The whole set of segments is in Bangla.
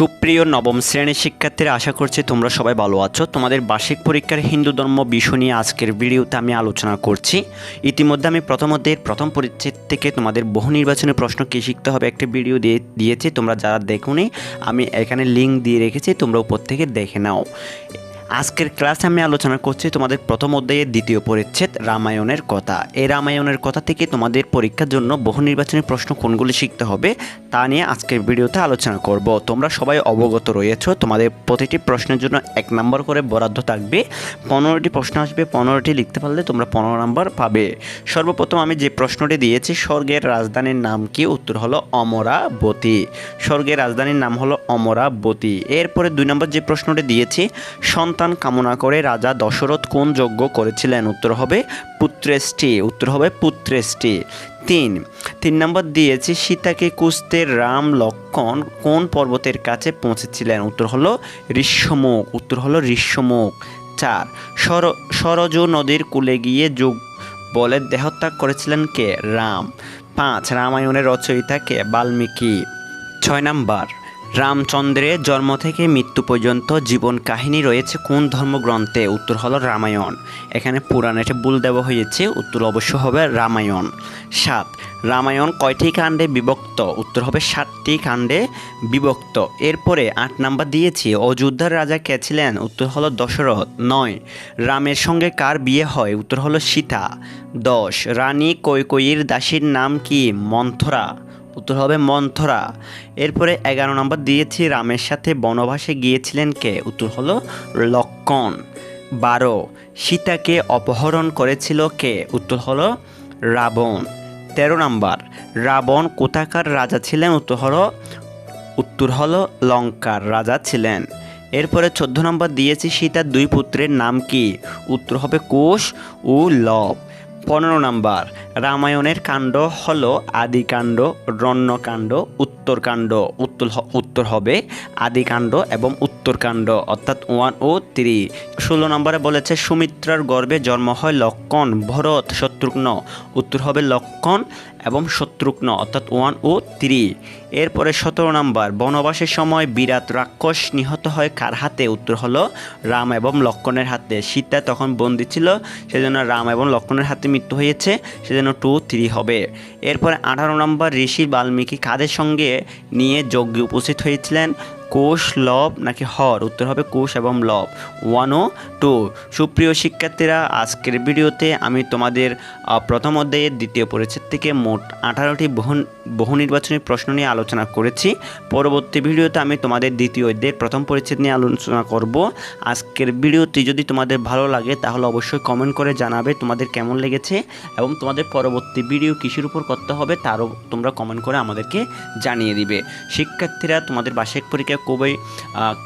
সুপ্রিয় নবম শ্রেণির শিক্ষার্থীরা, আশা করছি তোমরা সবাই ভালো আছো। তোমাদের বার্ষিক পরীক্ষার হিন্দু ধর্ম বিষয় নিয়ে আজকের ভিডিওতে আমি আলোচনা করছি। ইতিমধ্যে আমি প্রথম অধ্যায়ের প্রথম পরিচ্ছেদ থেকে তোমাদের বহু নির্বাচনের প্রশ্ন কী শিখতে হবে একটি ভিডিও দিয়ে দিয়েছি। তোমরা যারা দেখো আমি এখানে লিঙ্ক দিয়ে রেখেছি তোমরা উপর থেকে দেখে নাও। আজকের ক্লাসে আমি আলোচনা করছি তোমাদের প্রথম অধ্যায়ের দ্বিতীয় পরিচ্ছেদ, রামায়ণের কথা। এই রামায়ণের কথা থেকে তোমাদের পরীক্ষার জন্য বহু নির্বাচনী প্রশ্ন কোনগুলি শিখতে হবে তা নিয়ে আজকের ভিডিওতে আলোচনা করব। তোমরা সবাই অবগত রয়েছো, তোমাদের প্রতিটি প্রশ্নের জন্য এক নম্বর করে বরাদ্দ থাকবে। পনেরোটি প্রশ্ন আসবে, পনেরোটি লিখতে পারলে তোমরা পনেরো নম্বর পাবে। সর্বপ্রথম আমি যে প্রশ্নটি দিয়েছি, স্বর্গের রাজধানীর নাম কি? উত্তর হলো অমরাবতী। স্বর্গের রাজধানীর নাম হলো অমরাবতী। এরপরে দুই নম্বর যে প্রশ্নটি দিয়েছি, সন্তান কামনা করে রাজা দশরথ কোন যজ্ঞ করেছিলেন? উত্তর হবে পুত্রেষ্টি। উত্তর হবে পুত্রেষ্টি। তিন। তিন নম্বর দিয়েছি, সীতাকে কুস্তে রাম লক্ষণ কোন পর্বতের কাছে পৌঁছেছিলেন? উত্তর হলো ঋষ্যমুখ। উত্তর হলো ঋষ্যমুখ। চার। সর, সরজ নদীর কূলে গিয়ে যোগ বলে দেহত্যাগ করেছিলেন কে? রাম। পাঁচ। রামায়ণের রচয়িতা কে? বাল্মীকি। ছয় নাম্বার। রামচন্দ্রের জন্ম থেকে মৃত্যু পর্যন্ত জীবন কাহিনী রয়েছে কোন ধর্মগ্রন্থে? উত্তর হলো রামায়ণ। এখানে পুরাণেতে ভুল দেওয়া হয়েছে, উত্তর অবশ্য হবে রামায়ণ। সাত, রামায়ণ কয়টি কাণ্ডে বিভক্ত? উত্তর হবে সাতটি কাণ্ডে বিভক্ত। এরপরে আট নাম্বার দিয়েছি, অযোধ্যার রাজা কে ছিলেন? উত্তর হলো দশরথ। নয়, রামের সঙ্গে কার বিয়ে হয়? উত্তর হলো সীতা। দশ, রানী কৈকয়ীর দাসীর নাম কি? মন্থরা। উত্তর হবে মন্থরা। এরপরে এগারো নম্বর দিয়েছি রামের সাথে বনবাসে গিয়েছিলেন কে? উত্তর হলো লক্ষণ বারো, সীতাকে অপহরণ করেছিল কে? উত্তর হলো রাবণ। তেরো নম্বর, রাবণ কোথাকার রাজা ছিলেন? উত্তর হলো উত্তর হলো লঙ্কার রাজা ছিলেন। এরপরে চোদ্দ নম্বর দিয়েছি সীতার দুই পুত্রের নাম কি? উত্তর হবে কোষ ও লব। পনেরো নম্বর, রামায়ণের কাণ্ড হলো আদিকাণ্ড, রণ্যকাণ্ড, উত্তরকাণ্ড। উত্তর উত্তর হবে আদিকাণ্ড এবং উত্তরকাণ্ড, অর্থাৎ ওয়ান ও থ্রি ষোলো নম্বরে বলেছে, সুমিত্রার গর্ভে জন্ম হয় লক্ষণ, ভরত শত্রুঘ্ন। উত্তর হবে লক্ষণ এবং শত্রুঘ্ন, অর্থাৎ ওয়ান ও থ্রি এরপরে সতেরো নম্বর, বনবাসের সময় বিরাট রাক্ষস নিহত হয় কার হাতে? উত্তর হলো রাম এবং লক্ষণের হাতে। সীতা তখন বন্দি ছিল, সেজন্য রাম এবং লক্ষণের হাতে মৃত্যু হয়েছে, সেজন্য টু থ্রি হবে। এরপরে আঠারো নম্বর, ঋষি বাল্মীকি কাদের সঙ্গে নিয়ে যজ্ঞে উপস্থিত হয়েছিলেন? কোষ, লব নাকি হর? উত্তর হবে কোষ এবং লব। ওয়ান ও টু। সুপ্রিয় শিক্ষার্থীরা, আজকের ভিডিওতে আমি তোমাদের প্রথম অধ্যায়ের দ্বিতীয় পরিচ্ছেদ থেকে মোট আঠারোটি বহু বহু নির্বাচনী প্রশ্ন নিয়ে আলোচনা করেছি। পরবর্তী ভিডিওতে আমি তোমাদের দ্বিতীয় অধ্যায়ের প্রথম পরিচ্ছেদ নিয়ে আলোচনা করব। আজকের ভিডিওটি যদি তোমাদের ভালো লাগে, তাহলে অবশ্যই কমেন্ট করে জানাবে তোমাদের কেমন লেগেছে এবং তোমাদের পরবর্তী ভিডিও কিসের উপর করতে হবে, তারও তোমরা কমেন্ট করে আমাদেরকে জানিয়ে দিবে। শিক্ষার্থীরা, তোমাদের বার্ষিক পরীক্ষা খুবই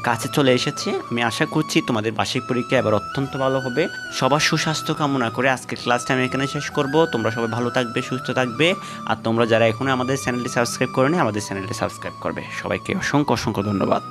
কাছে চলে এসেছে। আমি আশা করছি তোমাদের বার্ষিক পরীক্ষা এবার অত্যন্ত ভালো হবে। সবার সুস্বাস্থ্য কামনা করে আজকের ক্লাসটা আমি এখানে শেষ করব। তোমরা সবাই ভালো থাকবে, সুস্থ থাকবে। আর তোমরা যারা এখনও আমাদের চ্যানেলটি সাবস্ক্রাইব করোনি, আমাদের চ্যানেলটি সাবস্ক্রাইব করবে। সবাইকে অসংখ্য অসংখ্য ধন্যবাদ।